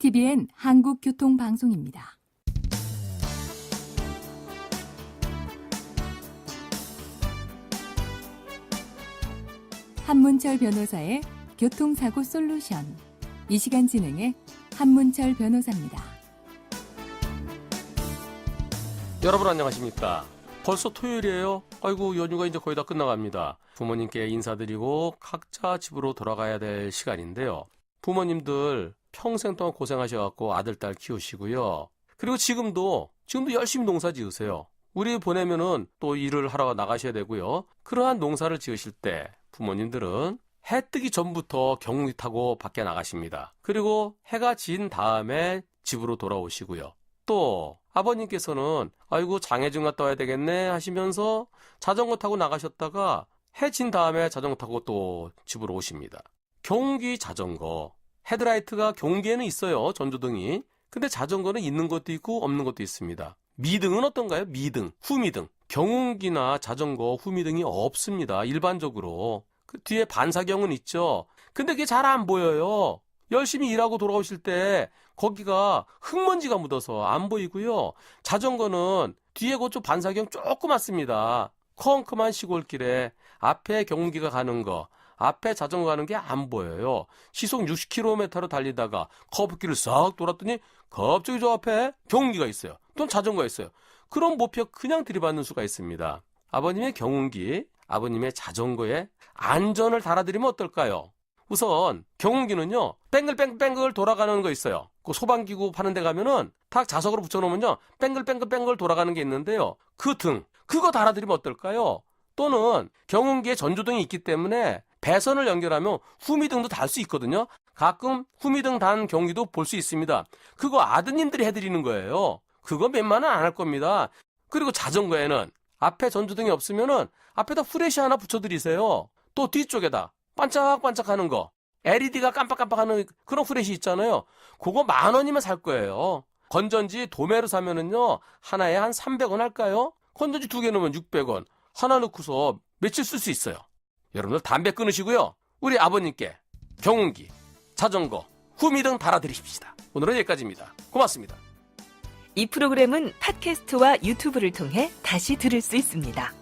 TBN 한국교통방송입니다. 한문철 변호사의 교통사고 솔루션. 이 시간 진행의 한문철 변호사입니다. 여러분 안녕하십니까? 벌써 토요일이에요. 아이고 연휴가 이제 거의 다 끝나갑니다. 부모님께 인사드리고 각자 집으로 돌아가야 될 시간인데요. 부모님들 평생 동안 고생하셔갖고 아들 딸 키우시고요. 그리고 지금도 지금도 열심히 농사 지으세요. 우리 보내면은 또 일을 하러 나가셔야 되고요. 그러한 농사를 지으실 때 부모님들은 해 뜨기 전부터 경운기 타고 밖에 나가십니다. 그리고 해가 진 다음에 집으로 돌아오시고요. 또 아버님께서는 아이고 장애중 갔다 와야 되겠네 하시면서 자전거 타고 나가셨다가 해 진 다음에 자전거 타고 또 집으로 오십니다. 경운기 자전거 헤드라이트가 경운기에는 있어요 전조등이 근데 자전거는 있는 것도 있고 없는 것도 있습니다. 미등은 어떤가요? 미등, 후미등. 경운기나 자전거 후미등이 없습니다. 일반적으로. 그 뒤에 반사경은 있죠. 근데 그게 잘 안 보여요. 열심히 일하고 돌아오실 때 거기가 흙먼지가 묻어서 안 보이고요. 자전거는 뒤에 그쪽 반사경 조그맣습니다. 컴컴한 시골길에 앞에 경운기가 가는 거, 앞에 자전거 가는 게 안 보여요. 시속 60km로 달리다가 커브길을 싹 돌았더니 갑자기 저 앞에 경운기가 있어요. 또는 자전거가 있어요. 그럼 목표 그냥 들이받는 수가 있습니다. 아버님의 경운기, 아버님의 자전거에 안전을 달아드리면 어떨까요? 우선 경운기는요 뺑글뺑글 돌아가는 거 있어요. 그 소방기구 파는 데 가면은 탁 자석으로 붙여놓으면요 뺑글뺑글뺑글 돌아가는 게 있는데요. 그 등 그거 달아드리면 어떨까요? 또는 경운기에 전조등이 있기 때문에 배선을 연결하면 후미등도 달 수 있거든요. 가끔 후미등 단 경기도 볼 수 있습니다. 그거 아드님들이 해드리는 거예요. 그거 원안할 겁니다. 그리고 자전거에는 앞에 전조등이 없으면은 앞에다 후레쉬 하나 붙여드리세요. 또 뒤쪽에다 반짝반짝하는 거 LED가 깜빡깜빡하는 그런 후레쉬 있잖아요. 그거 만 원이면 살 거예요. 건전지 도매로 사면은요 하나에 한 300원 할까요? 건전지 두 개 넣으면 600원. 하나 넣고서 며칠 쓸 수 있어요. 여러분들 담배 끊으시고요. 우리 아버님께 경운기, 자전거, 후미 등 달아드리십시다. 오늘은 여기까지입니다. 고맙습니다. 이 프로그램은 팟캐스트와 유튜브를 통해 다시 들을 수 있습니다.